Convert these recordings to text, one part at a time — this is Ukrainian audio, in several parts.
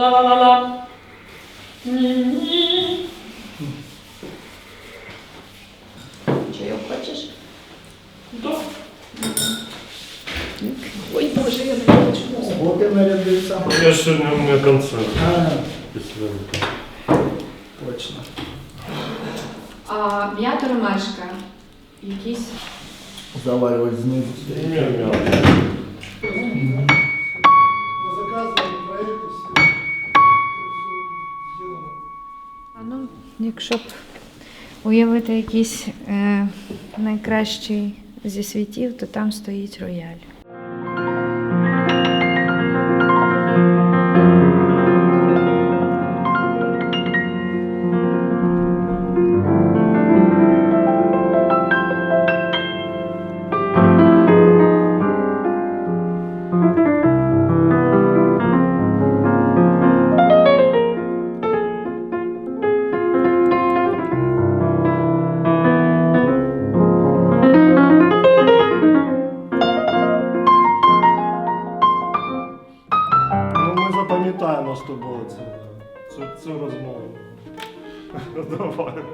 Ла-ла-ла-ла. Ні-ні. Чайок хочеш? Да. Ой, Боже, я не хочу. Вот и нарядился. Я сьогодні у мене концерт. А, після. точно. А м'ята ромашка. Якісь. Заваривать снизу. Мяу-мяу. Заказывали якщо б уявити якийсь е, найкращий зі світів, то там стоїть рояль. Ми запам'ятаємо з тобою це, цю, цю розмову. Давай.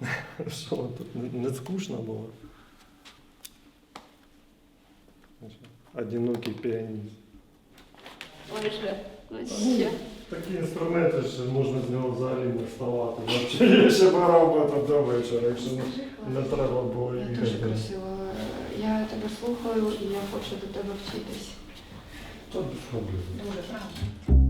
Що тут? Не- скучно було? Одинокий піаніст. Боже, ну ще. Такі інструменти, що можна з нього взагалі не вставати. Я ще би це до вечора, якщо не, не треба було їхати. Дуже красиво. Я тебе слухаю і я хочу до тебе вчитись. Тут проблема. Дуже правда.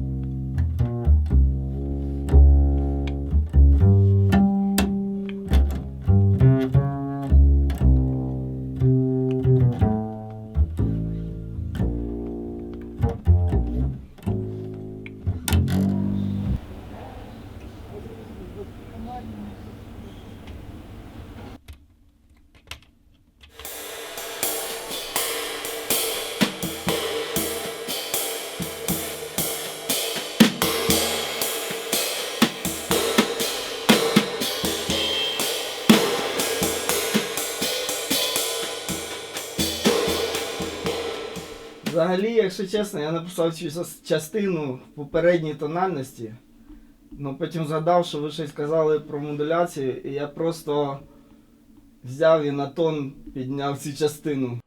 Взагалі, якщо чесно, я написав цю частину попередній тональності. але потім згадав, що ви щось казали про модуляцію, і я просто взяв і на тон підняв цю частину.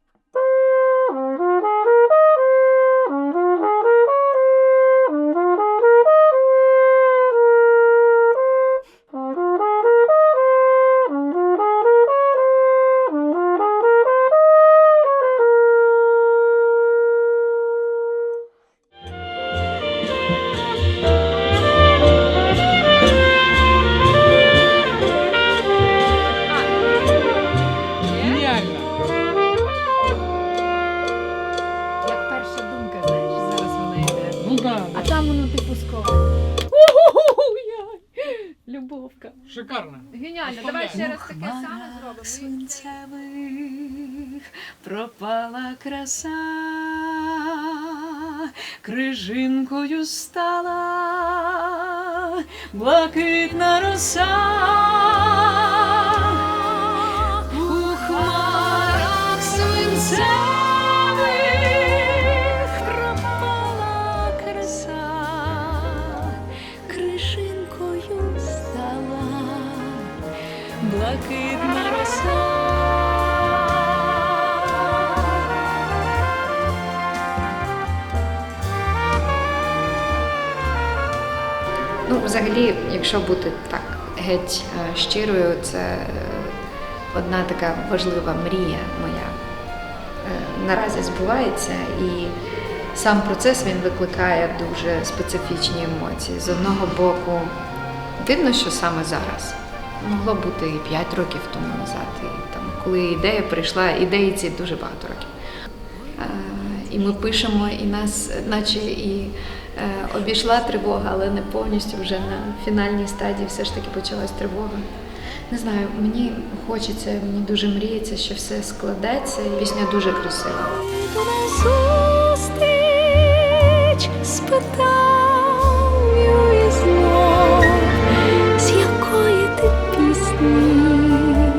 Любовка. шикарно. Геніально. Давай ще раз таке саме зробимо. Сонцевих пропала краса, крижинкою стала блакитна роса. У хмарах свинцевих взагалі, якщо бути так геть е, щирою, це е, одна така важлива мрія моя е, наразі збувається, і сам процес він викликає дуже специфічні емоції. З одного боку, видно, що саме зараз. Могло бути і 5 років тому назад, і там, коли ідея прийшла, ідеї ці дуже багато років. І ми пишемо, і нас, наче і обійшла тривога, але не повністю вже на фінальній стадії все ж таки почалась тривога. Не знаю, мені хочеться, мені дуже мріється, що все складеться, і пісня дуже красива. і знов, з якої ти пісні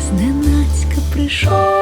зненацька прийшов.